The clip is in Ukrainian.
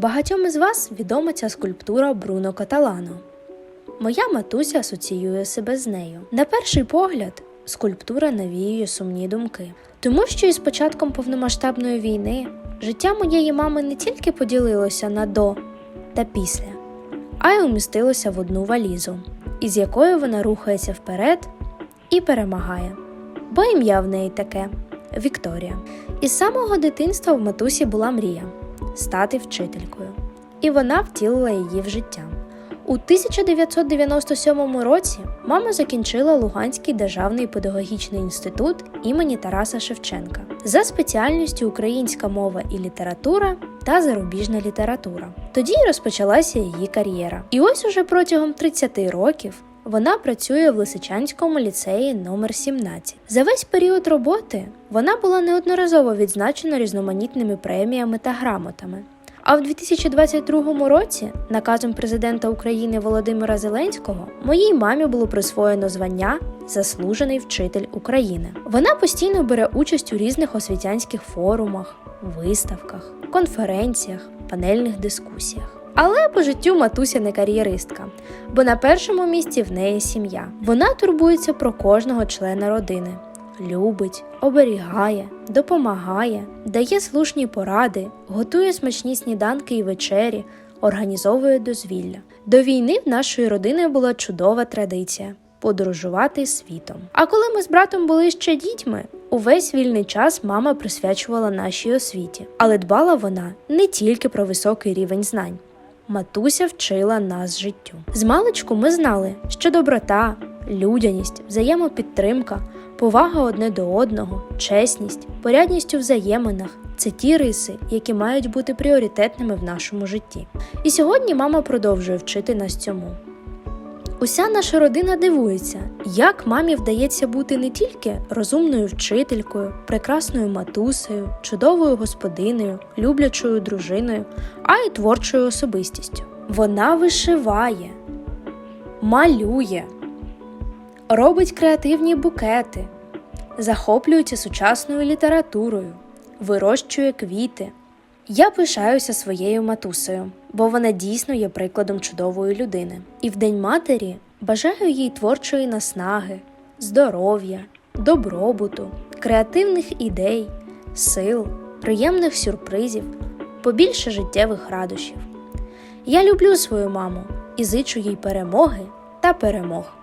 Багатьом із вас відома ця скульптура Бруно Каталано. Моя матуся асоціює себе з нею. На перший погляд, скульптура навіює сумні думки, тому що із початком повномасштабної війни життя моєї мами не тільки поділилося на до та після, а й умістилося в одну валізу, із якою вона рухається вперед і перемагає. Бо ім'я в неї таке Вікторія. Із самого дитинства в матусі була мрія стати вчителькою, і вона втілила її в життя. У 1997 році мама закінчила Луганський державний педагогічний інститут імені Тараса Шевченка за спеціальністю українська мова і література та зарубіжна література. Тоді й розпочалася її кар'єра. І ось уже протягом 30 років вона працює в Лисичанському ліцеї номер 17. За весь період роботи вона була неодноразово відзначена різноманітними преміями та грамотами. А в 2022 році наказом президента України Володимира Зеленського моїй мамі було присвоєно звання Заслужений вчитель України. Вона постійно бере участь у різних освітянських форумах, виставках, конференціях, панельних дискусіях. Але по життю матуся не кар'єристка, бо на першому місці в неї сім'я. Вона турбується про кожного члена родини, любить, оберігає, допомагає, дає слушні поради, готує смачні сніданки і вечері, організовує дозвілля. До війни в нашої родини була чудова традиція подорожувати світом. А коли ми з братом були ще дітьми, увесь вільний час мама присвячувала нашій освіті, але дбала вона не тільки про високий рівень знань. Матуся вчила нас життю. З маличку ми знали, що доброта, людяність, взаємопідтримка, повага одне до одного, чесність, порядність у взаєминах це ті риси, які мають бути пріоритетними в нашому житті. І сьогодні мама продовжує вчити нас цьому. Уся наша родина дивується, як мамі вдається бути не тільки розумною вчителькою, прекрасною матусею, чудовою господинею, люблячою дружиною, а й творчою особистістю. Вона вишиває, малює, робить креативні букети, захоплюється сучасною літературою, вирощує квіти. Я пишаюся своєю матусею, бо вона дійсно є прикладом чудової людини. І в День матері бажаю їй творчої наснаги, здоров'я, добробуту, креативних ідей, сил, приємних сюрпризів, побільше життєвих радощів. Я люблю свою маму і зичу їй перемоги та перемог.